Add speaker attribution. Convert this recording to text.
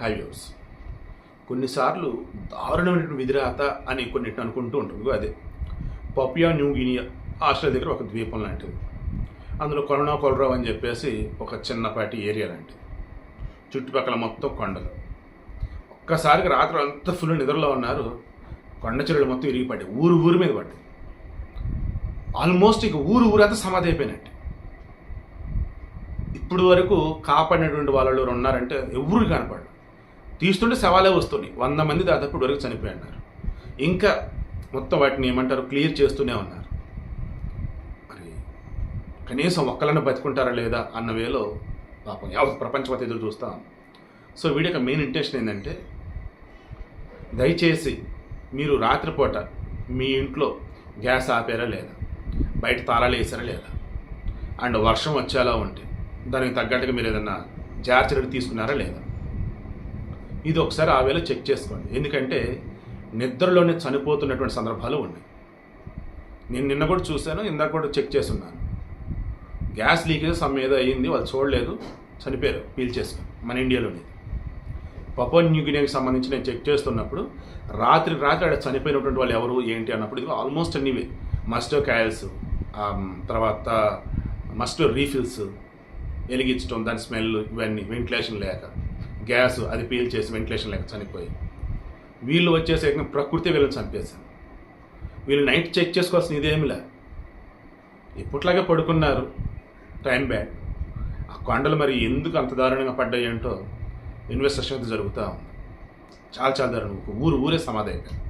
Speaker 1: Highways. కొన్నిసార్లు దారుణమైనటువంటి విధిరాత అని కొన్నిటిని అనుకుంటూ ఉంటుంది అదే. పపియా న్యూ గినియా ఆస్ట్రేలియా దగ్గర ఒక ద్వీపం లాంటిది. అందులో కరోనా కొలరావు అని చెప్పేసి ఒక చిన్నపాటి ఏరియా లాంటిది. చుట్టుపక్కల మొత్తం కొండలు. ఒక్కసారిగా రాత్రి అంతా ఫుల్ నిద్రలో ఉన్నారు. కొండ చెరువులు మొత్తం ఇరిగిపడ్డాయి. ఊరు ఊరి మీద పడ్డాయి. ఆల్మోస్ట్ ఇక ఊరు ఊరంతా సమాధి అయిపోయినట్టు. ఇప్పుడు వరకు కాపాడినటువంటి వాళ్ళు ఎవరు ఉన్నారంటే ఎవరు కనపడరు. తీస్తుంటే శవాలే వస్తున్నాయి. వంద మంది దాదాపు ఇప్పటివరకు చనిపోయి అన్నారు ఇంకా మొత్తం వాటిని ఏమంటారు? క్లియర్ చేస్తూనే ఉన్నారు. మరి కనీసం ఒక్కలన్నా బతుకుంటారా లేదా అన్న వేలో పాపం యావత్ ప్రపంచమత ఎదురు చూస్తాం సో వీడి యొక్క మెయిన్ ఇంటెన్షన్ ఏంటంటే దయచేసి మీరు రాత్రిపూట మీ ఇంట్లో గ్యాస్ ఆపారా లేదా? బయట తాళాలు వేసారా లేదా? అండ్ వర్షం వచ్చేలా ఉంటే దానికి తగ్గట్టుగా మీరు ఏదన్నా జాగ్రత్తలు తీసుకున్నారా లేదా? ఇది ఒకసారి ఆ వేళ చెక్ చేసుకోండి. ఎందుకంటే నిద్రలోనే చనిపోతున్నటువంటి సందర్భాలు ఉన్నాయి. నేను నిన్న కూడా చూశాను ఇందాక కూడా చెక్ చేస్తున్నాను. గ్యాస్ లీకేజ్ సమ్ ఏదో అయ్యింది వాళ్ళు చూడలేదు చనిపోయారు పీల్చేసుకుని మన ఇండియాలోనే. పపో న్యూగినియాకి సంబంధించి నేను చెక్ చేస్తున్నప్పుడు రాత్రి రాత్రి అక్కడ చనిపోయినటువంటి వాళ్ళు ఎవరు ఏంటి అన్నప్పుడు ఇది ఆల్మోస్ట్ అన్నివే మస్టో కాయల్స్ తర్వాత మస్టో రీఫిల్స్ వెలిగించడం దాని స్మెల్ ఇవన్నీ వెంటిలేషన్ లేక. గ్యాస్ అది పీల్ చేసి వెంటిలేషన్ లేక చనిపోయి. వీళ్ళు వచ్చేసి ప్రకృతి వీళ్ళని చంపేశాను వీళ్ళు నైట్ చెక్ చేసుకోవాల్సిన ఇదేమిలే ఇప్పట్లాగే పడుకున్నారు. Time bad. ఆ కొండలు మరి ఎందుకు అంత దారుణంగా పడ్డాయి ఏంటో ఇన్వెస్టిగేషన్ అయితే జరుగుతూ ఉంది. చాలా చాలా దారుణం. ఒక ఊరు ఊరే సమాధి అయిపోయింది.